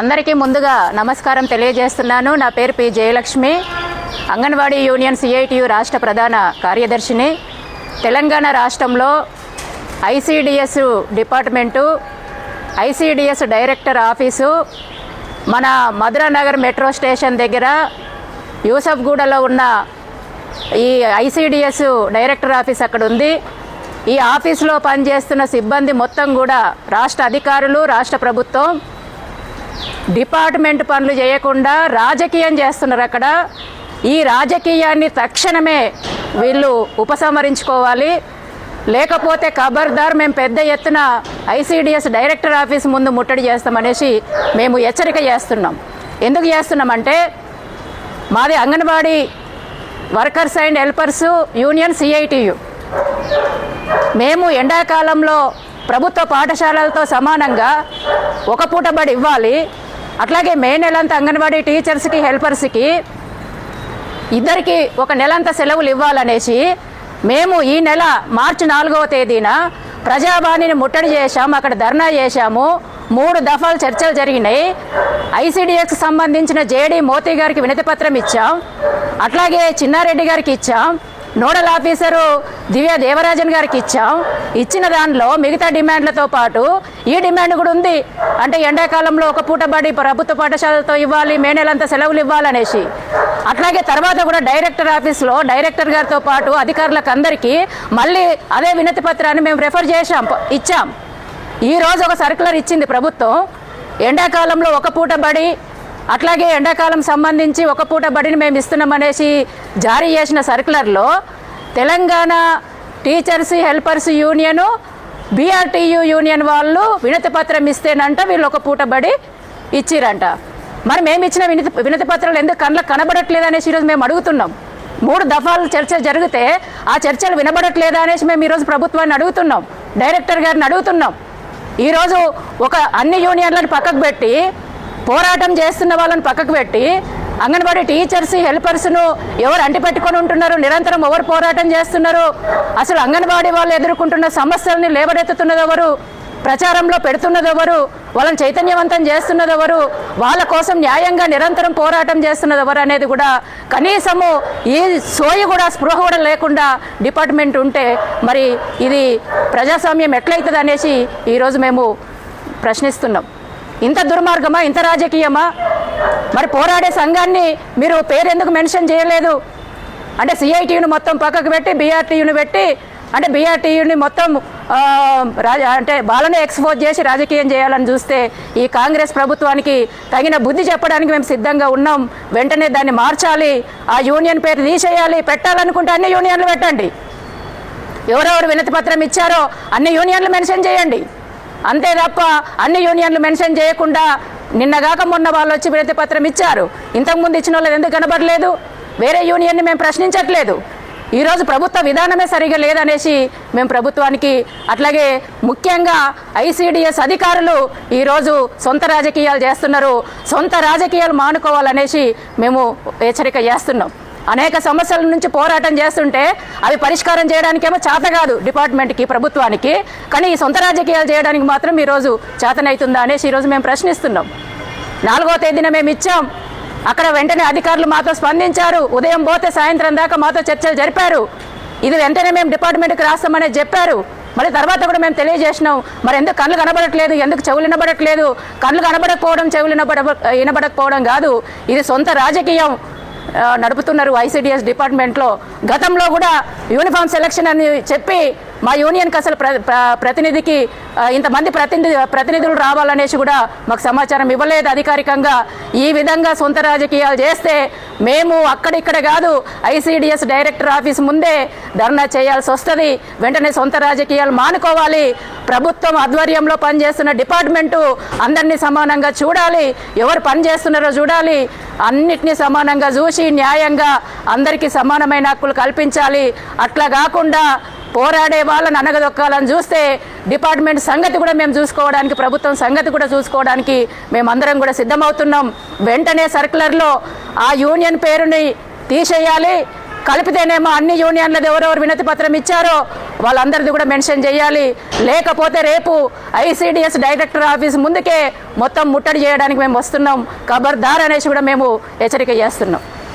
అందరికీ ముందుగా నమస్కారం తెలియజేస్తున్నాను. నా పేరు P Jayalakshmi. Anganwadi union CITU రాష్ట్ర ప్రధాన కార్యదర్శిని. తెలంగాణ రాష్ట్రంలో ICDS department ICDS director office మన మధురానగర్ మెట్రో స్టేషన్ దగ్గర యూసఫ్గూడలో ఉన్న ఈ ఐసిడిఎస్ డైరెక్టర్ ఆఫీస్ అక్కడ ఉంది. ఈ ఆఫీసులో పనిచేస్తున్న సిబ్బంది మొత్తం కూడా రాష్ట్ర అధికారులు రాష్ట్ర ప్రభుత్వం డిపార్ట్మెంట్ పనులు చేయకుండా రాజకీయం చేస్తున్నారు అక్కడ. ఈ రాజకీయాన్ని తక్షణమే వీళ్ళు ఉపసంహరించుకోవాలి. లేకపోతే ఖబర్దార్ మేము పెద్ద ఎత్తున ఐసీడిఎస్ డైరెక్టర్ ఆఫీస్ ముందు ముట్టడి చేస్తామనేసి మేము హెచ్చరిక చేస్తున్నాం. ఎందుకు చేస్తున్నామంటే మాది Anganwadi workers and helpers union CITU. మేము ఎండాకాలంలో ప్రభుత్వ పాఠశాలలతో సమానంగా ఒక పూట బడి ఇవ్వాలి. అట్లాగే మే నెలంతా అంగన్వాడీ టీచర్స్కి హెల్పర్స్కి ఇద్దరికి ఒక నెలంతా సెలవులు ఇవ్వాలనేసి మేము ఈ నెల మార్చి నాలుగవ తేదీన ప్రజావాణిని ముట్టడి చేశాము అక్కడ ధర్నా చేశాము. మూడు దఫాలు చర్చలు జరిగినాయి. ఐసీడీఎస్కి సంబంధించిన జేడీ మోతీ గారికి వినతి పత్రం ఇచ్చాం. అట్లాగే చిన్నారెడ్డి గారికి ఇచ్చాం. నోడల్ ఆఫీసరు దివ్య దేవరాజన్ గారికి ఇచ్చాం. ఇచ్చిన దానిలో మిగతా డిమాండ్లతో పాటు ఈ డిమాండ్ కూడా ఉంది. అంటే ఎండాకాలంలో ఒక పూట బడి ప్రభుత్వ పాఠశాలతో ఇవ్వాలి మే నెలంతా సెలవులు ఇవ్వాలనేసి. అట్లాగే తర్వాత కూడా డైరెక్టర్ ఆఫీస్లో డైరెక్టర్ గారితో పాటు అధికారులకు అందరికీ మళ్ళీ అదే వినతి పత్రాన్ని మేము రెఫర్ చేశాం ఇచ్చాం. ఈ రోజు ఒక సర్కులర్ ఇచ్చింది ప్రభుత్వం. ఎండాకాలంలో ఒక పూట బడి అట్లాగే ఎండాకాలం సంబంధించి ఒక పూట బడిని మేము ఇస్తున్నామనేసి జారీ చేసిన సర్కులర్లో Telangana teachers helpers union BRTU union వాళ్ళు వినతి పత్రం ఇస్తేనంట వీళ్ళు ఒక పూట బడి ఇచ్చిరంట. మరి మేము ఇచ్చిన వినతి వినతి పత్రాలు ఎందుకు కళ్ళకు కనబడట్లేదు అనేసి ఈరోజు మేము అడుగుతున్నాం. మూడు దఫాలు చర్చలు జరిగితే ఆ చర్చలు వినబడట్లేదా అనేసి మేము ఈరోజు ప్రభుత్వాన్ని అడుగుతున్నాం. డైరెక్టర్ గారిని అడుగుతున్నాం. ఈరోజు ఒక అన్ని యూనియన్లను పక్కకు పెట్టి పోరాటం చేస్తున్న వాళ్ళని పక్కకు పెట్టి అంగన్వాడీ టీచర్స్ హెల్పర్స్ను ఎవరు అంటిపెట్టుకొని ఉంటున్నారు? నిరంతరం ఎవరు పోరాటం చేస్తున్నారు? అసలు అంగన్వాడీ వాళ్ళు ఎదుర్కొంటున్న సమస్యల్ని లేవడెత్తుతున్నది ఎవరు? ప్రచారంలో పెడుతున్నది ఎవరు? వాళ్ళని చైతన్యవంతం చేస్తున్నది ఎవరు? వాళ్ళ కోసం న్యాయంగా నిరంతరం పోరాటం చేస్తున్నది ఎవరు అనేది కూడా కనీసము ఈ సోయి కూడా స్పృహ కూడా లేకుండా డిపార్ట్మెంట్ ఉంటే మరి ఇది ప్రజాస్వామ్యం ఎట్లయితుంది అనేసి ఈరోజు మేము ప్రశ్నిస్తున్నాం. ఇంత దుర్మార్గమా? ఇంత రాజకీయమా? మరి పోరాడే సంఘాన్ని మీరు పేరెందుకు మెన్షన్ చేయలేదు? అంటే సిఐటియుని మొత్తం పక్కకు పెట్టి బీఆర్టీయుని పెట్టి అంటే బీఆర్టీయుని మొత్తం రాజ అంటే వాళ్ళనే ఎక్స్పోజ్ చేసి రాజకీయం చేయాలని చూస్తే ఈ కాంగ్రెస్ ప్రభుత్వానికి తగిన బుద్ధి చెప్పడానికి మేము సిద్ధంగా ఉన్నాం. వెంటనే దాన్ని మార్చాలి. ఆ యూనియన్ పేరు తీసేయాలి. పెట్టాలనుకుంటే అన్ని యూనియన్లు పెట్టండి. ఎవరెవరు వినతి పత్రం ఇచ్చారో అన్ని యూనియన్లు మెన్షన్ చేయండి. అంతే తప్ప అన్ని యూనియన్లు మెన్షన్ చేయకుండా నిన్నగాక మొన్న వాళ్ళు వచ్చి వినతి పత్రం ఇచ్చారు. ఇంతకుముందు ఇచ్చిన వాళ్ళు ఎందుకు కనబడలేదు? వేరే యూనియన్ని మేము ప్రశ్నించట్లేదు. ఈరోజు ప్రభుత్వ విధానమే సరిగా లేదనేసి మేము ప్రభుత్వానికి అట్లాగే ముఖ్యంగా ఐసీడిఎస్ అధికారులు ఈరోజు సొంత రాజకీయాలు చేస్తున్నారు. సొంత రాజకీయాలు మానుకోవాలనేసి మేము హెచ్చరిక చేస్తున్నాం. అనేక సమస్యల నుంచి పోరాటం చేస్తుంటే అవి పరిష్కారం చేయడానికేమో చేత కాదు డిపార్ట్మెంట్కి ప్రభుత్వానికి. కానీ ఈ సొంత రాజకీయాలు చేయడానికి మాత్రం ఈరోజు చేతనవుతుందా అనేసి ఈరోజు మేము ప్రశ్నిస్తున్నాం. నాలుగో తేదీన మేము ఇచ్చాం. అక్కడ వెంటనే అధికారులు మాతో స్పందించారు. ఉదయం పోతే సాయంత్రం దాకా మాతో చర్చలు జరిపారు. ఇది వెంటనే మేము డిపార్ట్మెంట్కి రాస్తామనే చెప్పారు. మళ్ళీ తర్వాత కూడా మేము తెలియజేసినాం. మరి ఎందుకు కళ్ళు కనబడట్లేదు? ఎందుకు చెవులు వినబడట్లేదు? కళ్ళు కనబడకపోవడం చెవులు వినబడ వినబడకపోవడం కాదు. ఇది సొంత రాజకీయం. నడుపుతున్నారు ఐసిడిఎస్ డిపార్ట్మెంట్లో. గతంలో కూడా యూనిఫామ్ సెలక్షన్ అని చెప్పి మా యూనియన్కి అసలు ప్ర ప్రతినిధికి ఇంతమంది ప్రతినిధి ప్రతినిధులు రావాలనేసి కూడా మాకు సమాచారం ఇవ్వలేదు అధికారికంగా. ఈ విధంగా సొంత రాజకీయాలు చేస్తే మేము అక్కడిక్కడ కాదు ఐసీడిఎస్ డైరెక్టర్ ఆఫీస్ ముందే ధర్నా చేయాల్సి వస్తుంది. వెంటనే సొంత రాజకీయాలు మానుకోవాలి. ప్రభుత్వం ఆధ్వర్యంలో పనిచేస్తున్న డిపార్ట్మెంటు అందరినీ సమానంగా చూడాలి. ఎవరు పని చేస్తున్నారో చూడాలి. అన్నిటినీ సమానంగా చూసి న్యాయంగా అందరికీ సమానమైన హక్కులు కల్పించాలి. అట్లా కాకుండా పోరాడే వాళ్ళని అనగదొక్కాలని చూస్తే డిపార్ట్మెంట్ సంగతి కూడా మేము చూసుకోవడానికి ప్రభుత్వం సంగతి కూడా చూసుకోవడానికి మేమందరం కూడా సిద్ధమవుతున్నాం. వెంటనే సర్కులర్లో ఆ యూనియన్ పేరుని తీసేయాలి. కలిపితేనేమో అన్ని యూనియన్లది ఎవరెవరు వినతి పత్రం ఇచ్చారో వాళ్ళందరిది కూడా మెన్షన్ చేయాలి. లేకపోతే రేపు ఐసీడిఎస్ డైరెక్టర్ ఆఫీస్ ముందుకే మొత్తం ముట్టడి చేయడానికి మేము వస్తున్నాం. ఖబర్దార్ అనేసి కూడా మేము హెచ్చరిక చేస్తున్నాం.